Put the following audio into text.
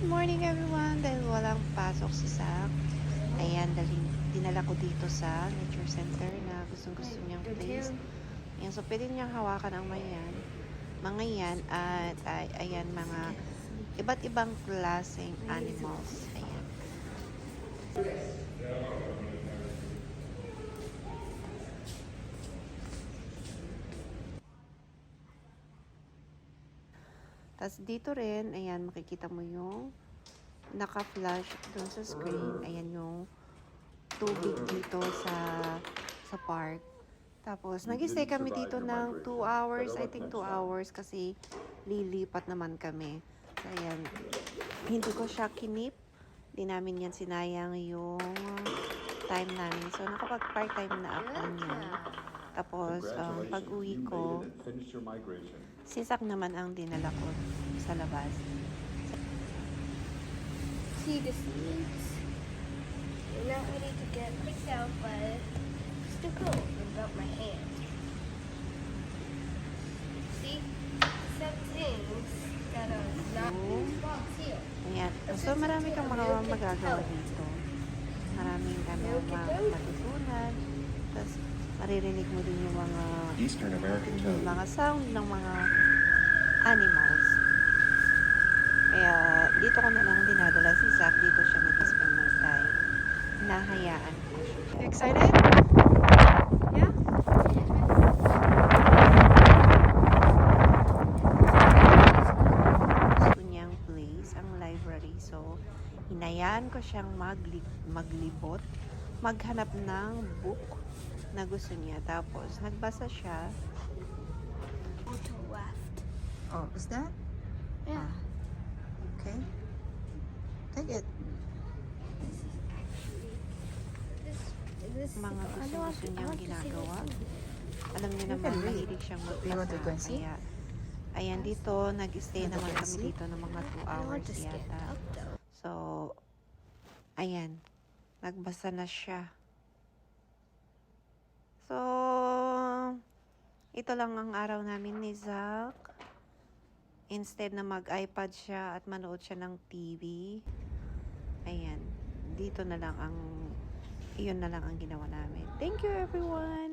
Good morning everyone! Dahil walang pasok si Sak, ayan, dalhin, dinala ko dito sa nature center na gustong gusto niyang place. Ayan, so pwede niyang hawakan ang mayan. Mga yan at ay, ayan, mga iba't ibang klaseng animals. Ayan. Tapos dito rin, ayan, makikita mo yung naka-flash dun sa screen. Ayan yung tubig dito sa sa park. Tapos, nag-stay kami dito ng 2 hours. I think 2 hours kasi lilipat naman kami. So, ayan. Hindi ko siya kinip. Hindi namin yan sinayang yung time namin. So, nakapag-part-time na ako niyan. Tapos, um, pag-uwi ko, sisak naman ang dinala ko sa labas. See the seeds? They're not ready to get out, but still cool about my hand. See? Some things that are not in this box here. Ayan. So, marami kang mga magagawa dito. Maraming mga matutunan. Tapos, maririnig mo din yung mga Eastern American yung toad. mga sound ng mga animals. Kaya, dito ko na lang dinadala si Zach. Dito siya nag-spend ng time. Nahayaan ko siya. Excited? Yeah? gusto niyang place, ang library. So, hinayaan ko siyang magli maglibot, maghanap ng book na gusto niya. Tapos, nagbasa siya. Go to left. Oh, is that? Yeah. Okay. Take it. This, this, Mga I know I gusto-gusto I niyang ginagawa. this. Alam niyo naman, mahilig siyang magbasa. Kaya, ayan dito, nag-stay naman kami dito ng mga 2 I don't hours yata. So, ayan. Nagbasa na siya. So, ito lang ang araw namin ni Zach. Instead na mag-iPad siya at manood siya ng TV, ayan, dito na lang ang, iyon na lang ang ginawa namin. Thank you everyone!